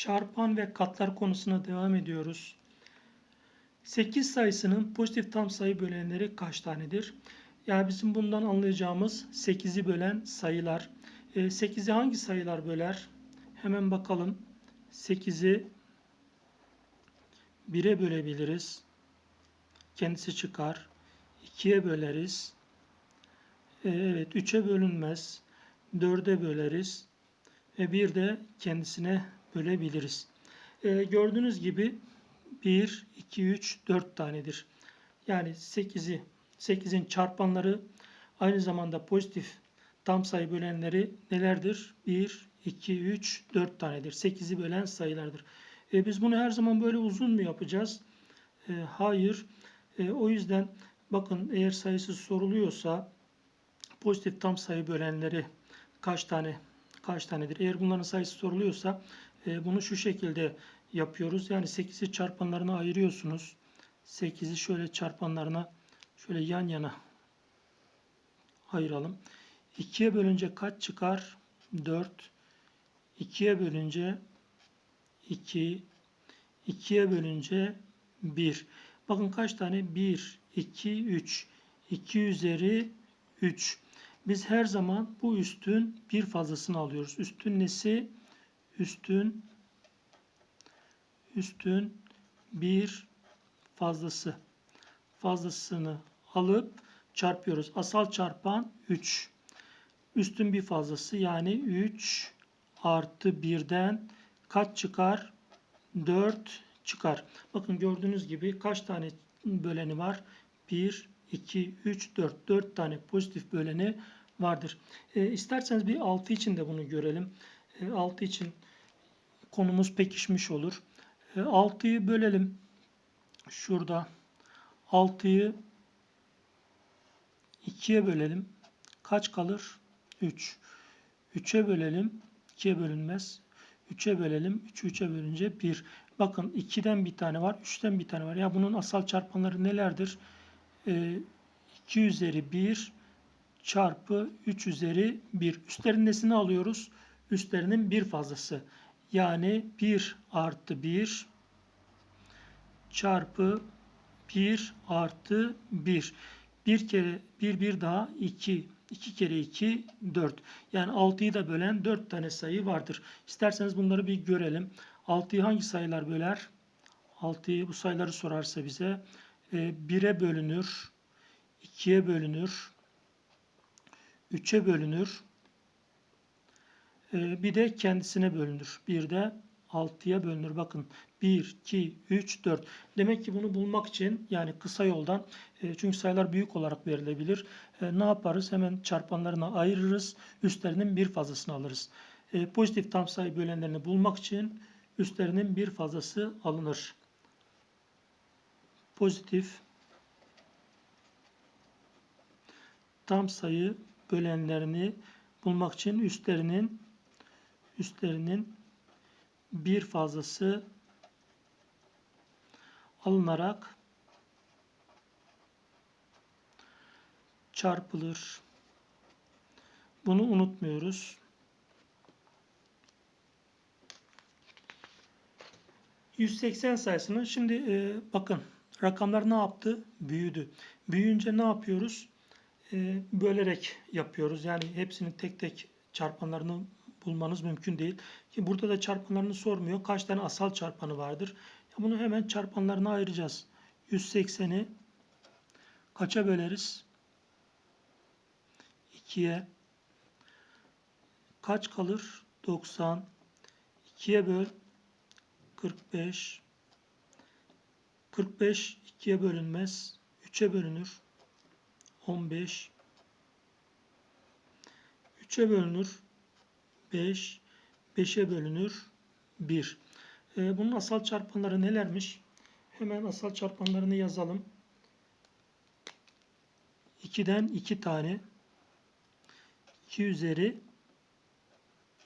Çarpan ve katlar konusuna devam ediyoruz. 8 sayısının pozitif tam sayı bölenleri kaç tanedir? Yani bizim bundan anlayacağımız 8'i bölen sayılar. 8'i hangi sayılar böler? Hemen bakalım. 8'i 1'e bölebiliriz. Kendisi çıkar. 2'ye böleriz. Ee, Evet 3'e bölünmez. 4'e böleriz. Ve bir de kendisine bölebiliriz. Ee, gördüğünüz gibi 1, 2, 3, 4 tanedir. Yani 8'i 8'in çarpanları aynı zamanda pozitif tam sayı bölenleri nelerdir? 1, 2, 3, 4 tanedir. 8'i bölen sayılardır. E, biz bunu her zaman böyle uzun mu yapacağız? E, hayır. E, o yüzden bakın eğer sayısı soruluyorsa pozitif tam sayı bölenleri kaç tane kaç tanedir? Eğer bunların sayısı soruluyorsa e, bunu şu şekilde yapıyoruz. Yani 8'i çarpanlarına ayırıyorsunuz. 8'i şöyle çarpanlarına şöyle yan yana ayıralım. 2'ye bölünce kaç çıkar? 4. 2'ye bölünce 2. 2'ye bölünce 1. Bakın kaç tane? 1, 2, 3. 2 üzeri 3. Biz her zaman bu üstün bir fazlasını alıyoruz. Üstün nesi? Üstün üstün bir fazlası. Fazlasını alıp çarpıyoruz. Asal çarpan 3. Üstün bir fazlası yani 3 artı 1'den kaç çıkar? 4 çıkar. Bakın gördüğünüz gibi kaç tane böleni var? 1, 2, 3, 4. 4 tane pozitif böleni vardır. E, isterseniz bir 6 için de bunu görelim. E, 6 için konumuz pekişmiş olur. E, 6'yı bölelim. Şurada 6'yı 2'ye bölelim. Kaç kalır? 3. 3'e bölelim. 2'ye bölünmez. 3'e bölelim. 3'ü 3'e bölünce 1. Bakın 2'den bir tane var. 3'ten bir tane var. Ya bunun asal çarpanları nelerdir? Ee, 2 üzeri 1 çarpı 3 üzeri 1. Üstlerin nesini alıyoruz? Üstlerinin bir fazlası. Yani 1 artı 1 çarpı 1 artı 1. Bir kere 1 bir daha 2. 2 kere 2 4. Yani 6'yı da bölen 4 tane sayı vardır. İsterseniz bunları bir görelim. 6'yı hangi sayılar böler? 6'yı bu sayıları sorarsa bize 1'e bölünür, 2'ye bölünür, 3'e bölünür, bir de kendisine bölünür. Bir de 6'ya bölünür. Bakın 1, 2, 3, 4. Demek ki bunu bulmak için yani kısa yoldan e, çünkü sayılar büyük olarak verilebilir. E, ne yaparız? Hemen çarpanlarına ayırırız. Üstlerinin bir fazlasını alırız. E, pozitif tam sayı bölenlerini bulmak için üstlerinin bir fazlası alınır. Pozitif tam sayı bölenlerini bulmak için üstlerinin üstlerinin bir fazlası alınarak çarpılır. Bunu unutmuyoruz. ...180 sayısının şimdi e, bakın rakamlar ne yaptı? Büyüdü. Büyüyünce ne yapıyoruz? E, bölerek yapıyoruz. Yani hepsinin tek tek çarpanlarını bulmanız mümkün değil. Ki burada da çarpanlarını sormuyor. Kaç tane asal çarpanı vardır? Ya bunu hemen çarpanlarına ayıracağız. 180'i kaça böleriz? 2'ye kaç kalır? 90 2'ye böl 45 45 2'ye bölünmez. 3'e bölünür. 15 3'e bölünür. 5 5'e bölünür. 1. E, bunun asal çarpanları nelermiş? Hemen asal çarpanlarını yazalım. 2'den 2 tane 2 üzeri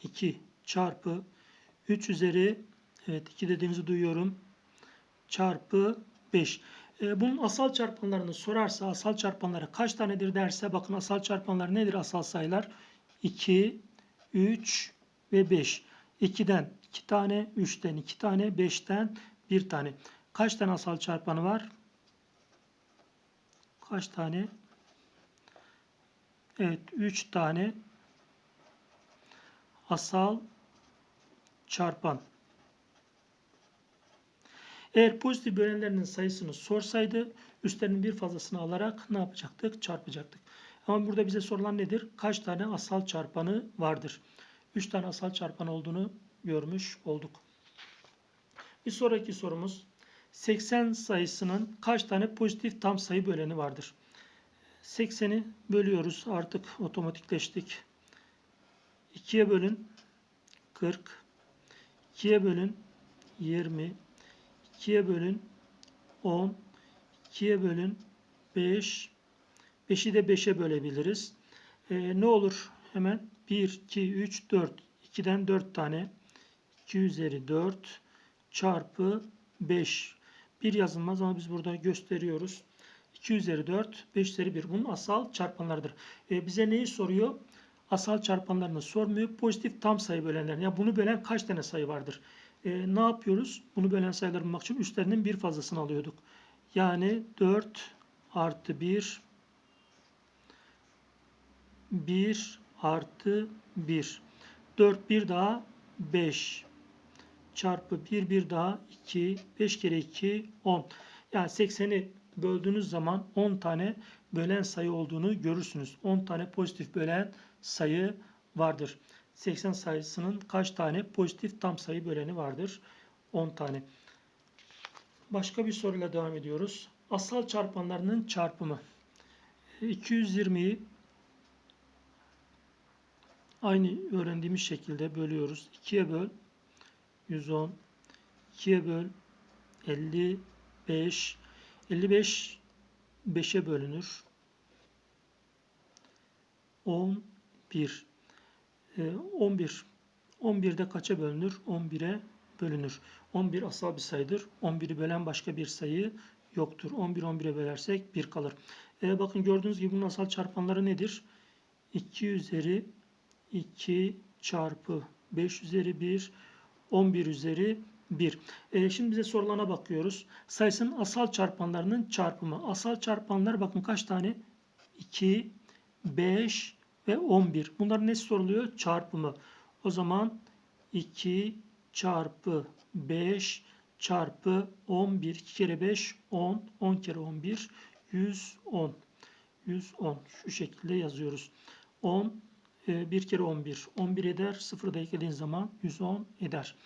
2 çarpı 3 üzeri evet 2 dediğinizi duyuyorum çarpı 5. E, bunun asal çarpanlarını sorarsa asal çarpanları kaç tanedir derse bakın asal çarpanlar nedir asal sayılar? 2, 3 ve 5. 2'den 2 tane, 3'ten 2 tane, 5'ten 1 tane. Kaç tane asal çarpanı var? Kaç tane? Evet, 3 tane asal çarpan. Eğer pozitif bölenlerinin sayısını sorsaydı üstlerinin bir fazlasını alarak ne yapacaktık? Çarpacaktık. Ama burada bize sorulan nedir? Kaç tane asal çarpanı vardır? 3 tane asal çarpan olduğunu görmüş olduk. Bir sonraki sorumuz 80 sayısının kaç tane pozitif tam sayı böleni vardır? 80'i bölüyoruz. Artık otomatikleştik. 2'ye bölün 40. 2'ye bölün 20. 2'ye bölün 10. 2'ye bölün 5. 5'i de 5'e bölebiliriz. Ee, ne olur? Hemen 1, 2, 3, 4. 2'den 4 tane. 2 üzeri 4 çarpı 5. Bir yazılmaz ama biz burada gösteriyoruz. 2 üzeri 4, 5 üzeri 1. Bunun asal çarpanlarıdır. Ee, bize neyi soruyor? Asal çarpanlarını sormuyor. Pozitif tam sayı bölenlerini. Yani bunu bölen kaç tane sayı vardır? Ee, ne yapıyoruz? Bunu bölen sayıları bulmak için üstlerinin bir fazlasını alıyorduk. Yani 4 artı 1 1 artı 1 4 bir daha 5 çarpı 1 bir daha 2 5 kere 2 10 yani 80'i böldüğünüz zaman 10 tane bölen sayı olduğunu görürsünüz. 10 tane pozitif bölen sayı vardır. 80 sayısının kaç tane pozitif tam sayı böleni vardır? 10 tane. Başka bir soruyla devam ediyoruz. Asal çarpanlarının çarpımı. 220'yi aynı öğrendiğimiz şekilde bölüyoruz. 2'ye böl 110 2'ye böl 55 55 5'e bölünür. 11 e, 11 11'de kaça bölünür? 11'e bölünür. 11 asal bir sayıdır. 11'i bölen başka bir sayı yoktur. 11 11'e bölersek 1 kalır. E, bakın gördüğünüz gibi bunun asal çarpanları nedir? 2 üzeri 2 çarpı 5 üzeri 1 11 üzeri 1. E, şimdi bize sorulana bakıyoruz. Sayısının asal çarpanlarının çarpımı. Asal çarpanlar bakın kaç tane? 2, 5 ve 11. Bunların ne soruluyor? Çarpımı. O zaman 2 çarpı 5 çarpı 11. 2 kere 5 10. 10 kere 11 110. 110. Şu şekilde yazıyoruz. 10 1 kere 11. 11 eder. 0 da eklediğin zaman 110 eder.